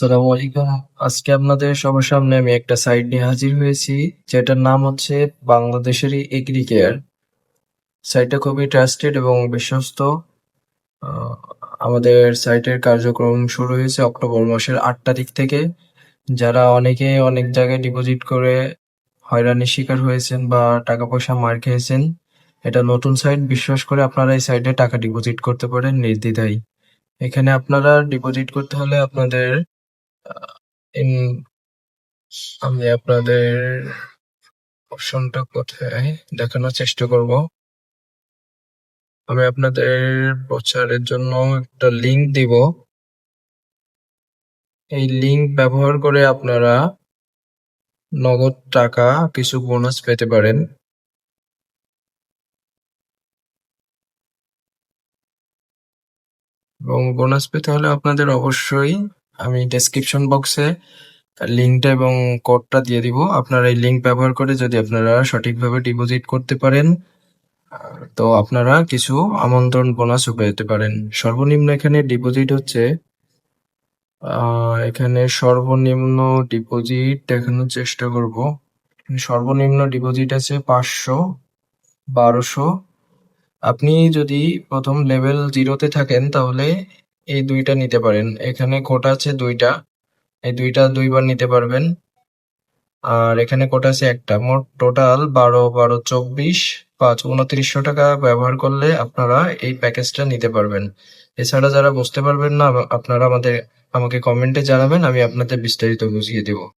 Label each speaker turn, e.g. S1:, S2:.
S1: আসসালামু আলাইকুম। আজকে আপনাদের সবার সামনে আমি একটা সাইট নিয়ে হাজির হয়েছি, যেটার নাম হচ্ছে বাংলাদেশেরই এগ্রি কেয়ার সাইটটা খুবই ট্রাস্টেড এবং বিশ্বস্ত। আমাদের সাইটের কার্যক্রম শুরু হয়েছে অক্টোবর মাসের আট তারিখ থেকে। যারা অনেকে অনেক জায়গায় ডিপোজিট করে হয়রানির শিকার হয়েছেন বা টাকা পয়সা মার খেয়েছেন, এটা নতুন সাইট। বিশ্বাস করে আপনারা এই সাইটে টাকা ডিপোজিট করতে পারেন নির্দ্বিধায়। এখানে আপনারা ডিপোজিট করতে হলে আপনাদের আমি আপনাদের অপশনটা কোথায় দেখানোর চেষ্টা করব। আমি আপনাদের প্রচারের জন্য একটা লিংক দিব। এই লিংক ব্যবহার করে আপনারা নগদ টাকা, কিছু বোনাস পেতে পারেন। এবং বোনাস পেতে হলে আপনাদের অবশ্যই আমি ডেসক্রিপশন বক্সে লিঙ্কটা এবং কোডটা দিয়ে দিব। আপনারা এই লিঙ্ক ব্যবহার করে যদি আপনারা সঠিকভাবে ডিপোজিট করতে পারেন তো আপনারা কিছু আমন্ত্রণ বোনাসও পেতে পারেন। সর্বনিম্ন এখানে ডিপোজিট হচ্ছে এখানে সর্বনিম্ন ডিপোজিট দেখানোর চেষ্টা করব। সর্বনিম্ন ডিপোজিট আছে পাঁচশো, বারোশো। আপনি যদি প্রথম লেভেল জিরোতে থাকেন তাহলে এই দুইটা নিতে পারেন। এখানে কোটা আছে দুইটা। এই দুইটা দুইবার নিতে পারবেন। আর এখানে কোটা আছে একটা। মোট টোটাল বারো বারো, চব্বিশ, পাঁচ, উনত্রিশশো টাকা ব্যবহার করলে আপনারা এই প্যাকেজটা নিতে পারবেন। এছাড়া যারা বুঝতে পারবেন না, আপনারা আমাদের, আমাকে কমেন্টে জানাবেন, আমি আপনাদের বিস্তারিত বুঝিয়ে দেবো।